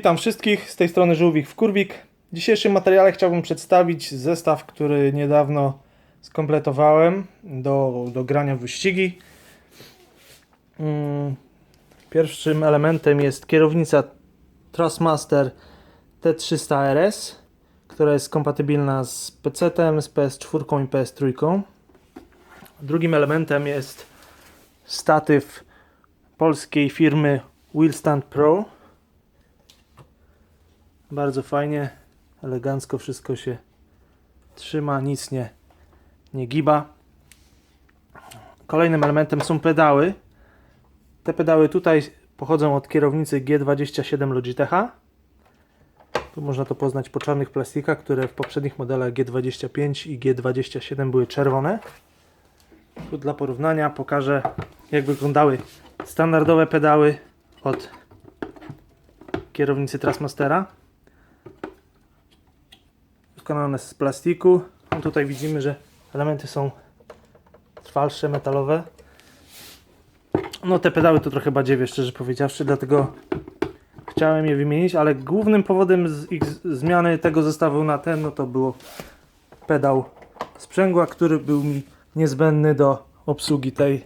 Witam wszystkich, z tej strony Żółwik w Kurwik. W dzisiejszym materiale chciałbym przedstawić zestaw, który niedawno skompletowałem do, do grania w wyścigi. Mm, Pierwszym elementem jest kierownica Trustmaster T300 RS, która jest kompatybilna z PC-tem, z PS4 i PS3. Drugim elementem jest statyw polskiej firmy Wheelstand Pro. Bardzo fajnie, elegancko wszystko się trzyma, nic nie, nie giba. Kolejnym elementem są pedały. Te pedały tutaj pochodzą od kierownicy G27 Logitecha. Tu można to poznać po czarnych plastikach, które w poprzednich modelach G25 i G27 były czerwone. Tu dla porównania pokażę jak wyglądały standardowe pedały od kierownicy Trustmastera. Wykonane z plastiku. No tutaj widzimy, że elementy są trwalsze, metalowe. No te pedały to trochę badziewie, szczerze powiedziawszy, dlatego chciałem je wymienić, ale głównym powodem ich zmiany tego zestawu na ten, no to było pedał sprzęgła, który był mi niezbędny do obsługi tej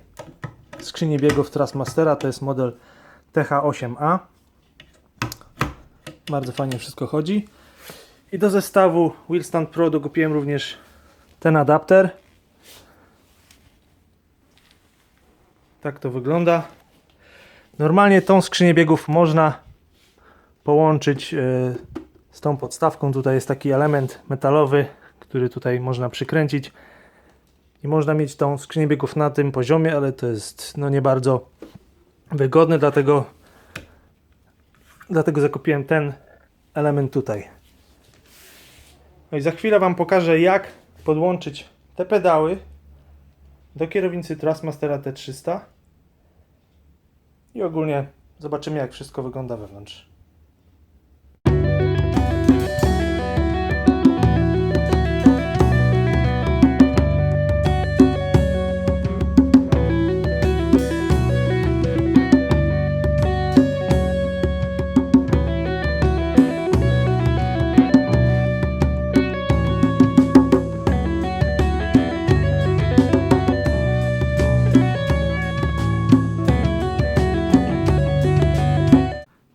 skrzyni biegów Trustmastera. To jest model TH8A. Bardzo fajnie wszystko chodzi. I do zestawu Wheelstand Pro dokupiłem również ten adapter. Tak to wygląda. Normalnie tą skrzynię biegów można połączyć e, z tą podstawką. Tutaj jest taki element metalowy, który tutaj można przykręcić. I można mieć tą skrzynię biegów na tym poziomie, ale to jest no nie bardzo wygodne, dlatego dlatego zakupiłem ten element tutaj. No i za chwilę Wam pokażę jak podłączyć te pedały do kierownicy Trustmastera T300 i ogólnie zobaczymy jak wszystko wygląda wewnątrz.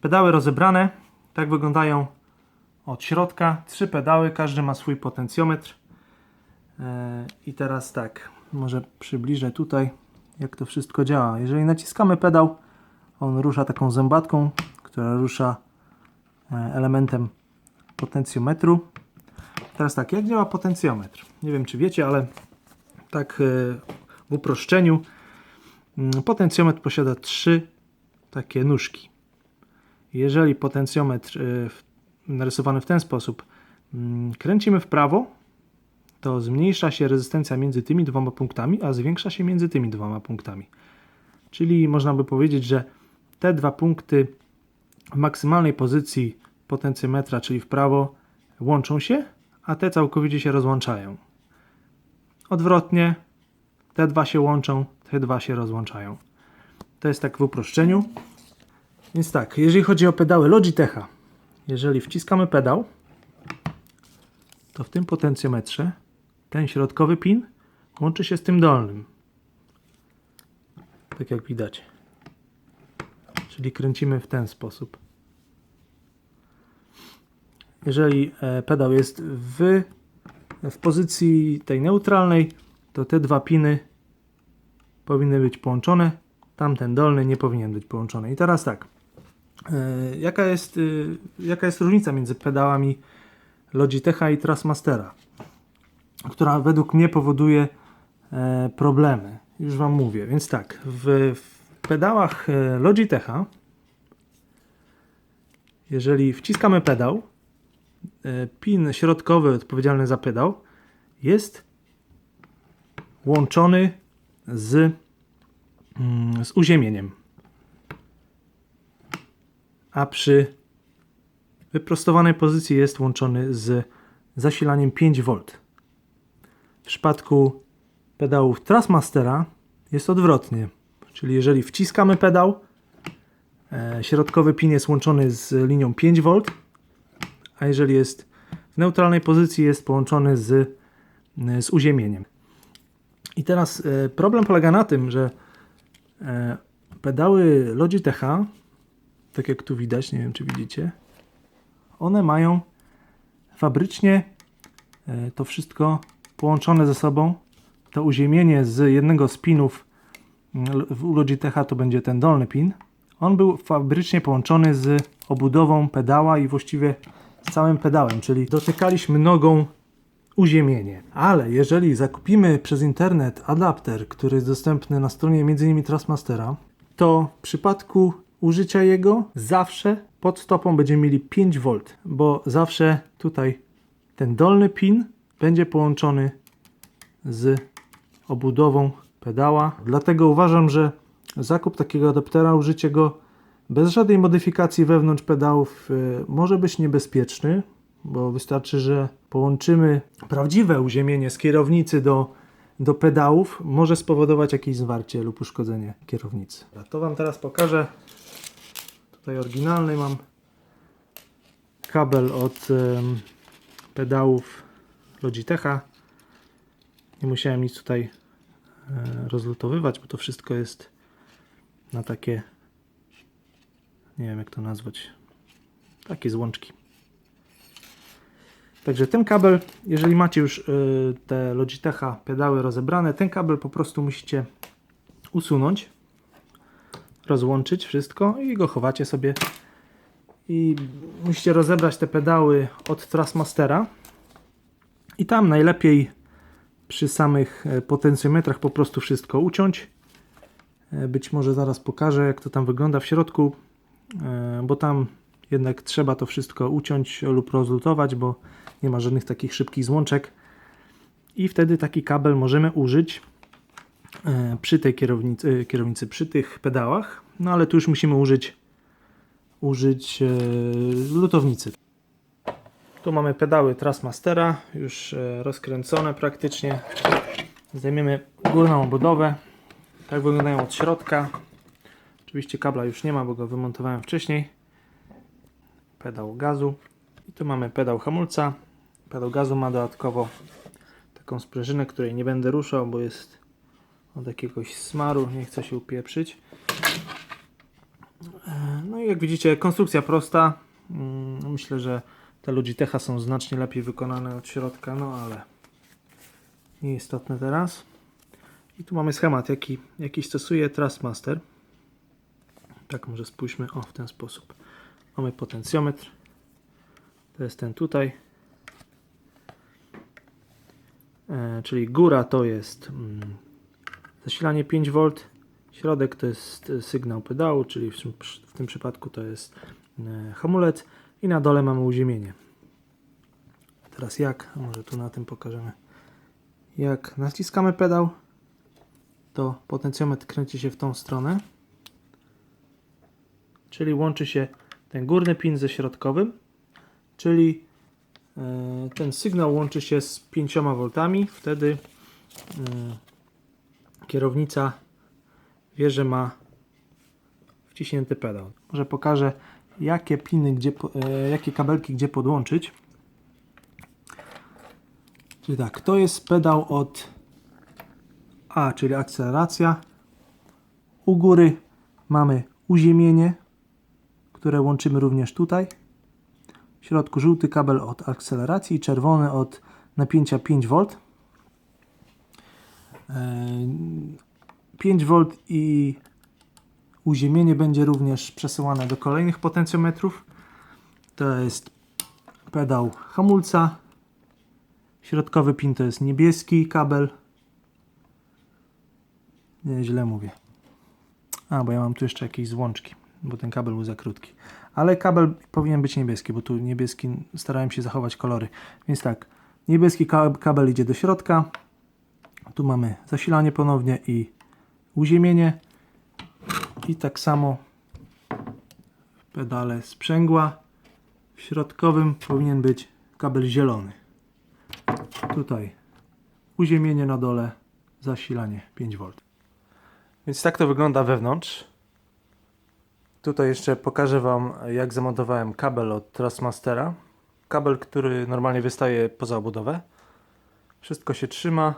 Pedały rozebrane, tak wyglądają od środka. Trzy pedały, każdy ma swój potencjometr. E, I teraz tak, może przybliżę tutaj, jak to wszystko działa. Jeżeli naciskamy pedał, on rusza taką zębatką, która rusza e, elementem potencjometru. Teraz tak, jak działa potencjometr? Nie wiem, czy wiecie, ale tak e, w uproszczeniu, mm, potencjometr posiada trzy takie nóżki. Jeżeli potencjometr y, narysowany w ten sposób mm, kręcimy w prawo, to zmniejsza się rezystencja między tymi dwoma punktami, a zwiększa się między tymi dwoma punktami. Czyli można by powiedzieć, że te dwa punkty w maksymalnej pozycji potencjometra, czyli w prawo, łączą się, a te całkowicie się rozłączają. Odwrotnie, te dwa się łączą, te dwa się rozłączają. To jest tak w uproszczeniu. Więc tak, jeżeli chodzi o pedały Logitecha, jeżeli wciskamy pedał, to w tym potencjometrze ten środkowy pin łączy się z tym dolnym. Tak jak widać. Czyli kręcimy w ten sposób. Jeżeli e, pedał jest w, w pozycji tej neutralnej, to te dwa piny powinny być połączone. Tamten dolny nie powinien być połączony. I teraz tak. E, Jaka jest, y, jaka jest różnica między pedałami Logitecha i Trustmastera, która według mnie powoduje e, problemy. Już Wam mówię. Więc tak, w, w pedałach e, Logitecha, jeżeli wciskamy pedał, pin środkowy odpowiedzialny za pedał jest łączony z, mm, z uziemieniem a przy wyprostowanej pozycji jest łączony z zasilaniem 5V. W przypadku pedałów Trustmastera jest odwrotnie, czyli jeżeli wciskamy pedał, e, środkowy pin jest łączony z linią 5V, a jeżeli jest w neutralnej pozycji, jest połączony z, z uziemieniem. I teraz e, problem polega na tym, że e, pedały Logitecha, tak jak tu widać, nie wiem czy widzicie, one mają fabrycznie e, to wszystko połączone ze sobą. To uziemienie z jednego z pinów mm, w Logitecha to będzie ten dolny pin. On był fabrycznie połączony z obudową pedała i właściwie z całym pedałem, czyli dotykaliśmy nogą uziemienie. Ale jeżeli zakupimy przez internet adapter, który jest dostępny na stronie m.in. Trustmastera, to w przypadku użycia jego zawsze pod stopą będziemy mieli 5V, bo zawsze tutaj ten dolny pin będzie połączony z obudową pedała. Dlatego uważam, że zakup takiego adaptera, użycie go bez żadnej modyfikacji wewnątrz pedałów y, może być niebezpieczny, bo wystarczy, że połączymy prawdziwe uziemienie z kierownicy do, do pedałów, może spowodować jakieś zwarcie lub uszkodzenie kierownicy. To Wam teraz pokażę. Tutaj oryginalny mam kabel od pedałów Logitecha. Nie musiałem nic tutaj e, rozlutowywać, bo to wszystko jest na takie nie wiem jak to nazwać takie złączki. Także ten kabel, jeżeli macie już y, te Logitecha pedały rozebrane, ten kabel po prostu musicie usunąć, rozłączyć wszystko i go chowacie sobie. I musicie rozebrać te pedały od Trustmastera. I tam najlepiej przy samych e, potencjometrach po prostu wszystko uciąć. E, Być może zaraz pokażę, jak to tam wygląda w środku, e, bo tam jednak trzeba to wszystko uciąć lub rozlutować, bo nie ma żadnych takich szybkich złączek. I wtedy taki kabel możemy użyć e, przy tej kierownicy, e, kierownicy przy tych pedałach. No ale tu już musimy użyć, użyć e, lutownicy. Tu mamy pedały Trustmastera, już rozkręcone praktycznie. Zdejmiemy górną obudowę. Tak wyglądają od środka. Oczywiście kabla już nie ma, bo go wymontowałem wcześniej. Pedał gazu. I tu mamy pedał hamulca. Pedał gazu ma dodatkowo taką sprężynę, której nie będę ruszał, bo jest od jakiegoś smaru, nie chcę się upieprzyć. E, No i jak widzicie, konstrukcja prosta. Mm, Myślę, że te Logitecha są znacznie lepiej wykonane od środka, no ale nieistotne teraz. I tu mamy schemat, jaki, jaki stosuje Trustmaster. Tak, może spójrzmy, o w ten sposób. Mamy potencjometr. To jest ten tutaj. E, czyli góra to jest mm, zasilanie 5V, środek to jest sygnał pedału, czyli w, tym- w tym przypadku to jest e, hamulec i na dole mamy uziemienie. Teraz jak, może tu na tym pokażemy. Jak naciskamy pedał, to potencjometr kręci się w tą stronę, czyli łączy się ten górny pin ze środkowym, czyli e, ten sygnał łączy się z 5 V, wtedy e, kierownica wie, że ma wciśnięty pedał. Może pokażę jakie piny, gdzie, e, jakie kabelki gdzie podłączyć. Czyli tak, to jest pedał od A, czyli akceleracja. U góry mamy uziemienie, które łączymy również tutaj. W środku żółty kabel od akceleracji i czerwony od napięcia 5V. E, 5V i uziemienie będzie również przesyłane do kolejnych potencjometrów. To jest pedał hamulca. Środkowy pin to jest niebieski kabel. Nie, źle mówię. A, bo ja mam tu jeszcze jakieś złączki, bo ten kabel był za krótki. Ale kabel powinien być niebieski, bo tu niebieski starałem się zachować kolory. Więc tak, niebieski ka- kabel idzie do środka. Tu mamy zasilanie ponownie i uziemienie. I tak samo pedale sprzęgła. W środkowym powinien być kabel zielony. Tutaj uziemienie na dole, zasilanie 5V. Więc tak to wygląda wewnątrz. Tutaj jeszcze pokażę Wam, jak zamontowałem kabel od Trustmastera. Kabel, który normalnie wystaje poza obudowę. Wszystko się trzyma.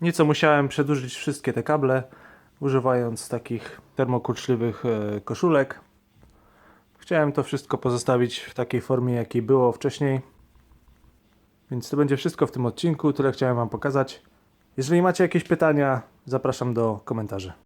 Nieco musiałem przedłużyć wszystkie te kable, używając takich termokurczliwych e, koszulek. Chciałem to wszystko pozostawić w takiej formie, jakiej było wcześniej. Więc to będzie wszystko w tym odcinku. Tyle chciałem Wam pokazać. Jeżeli macie jakieś pytania, zapraszam do komentarzy.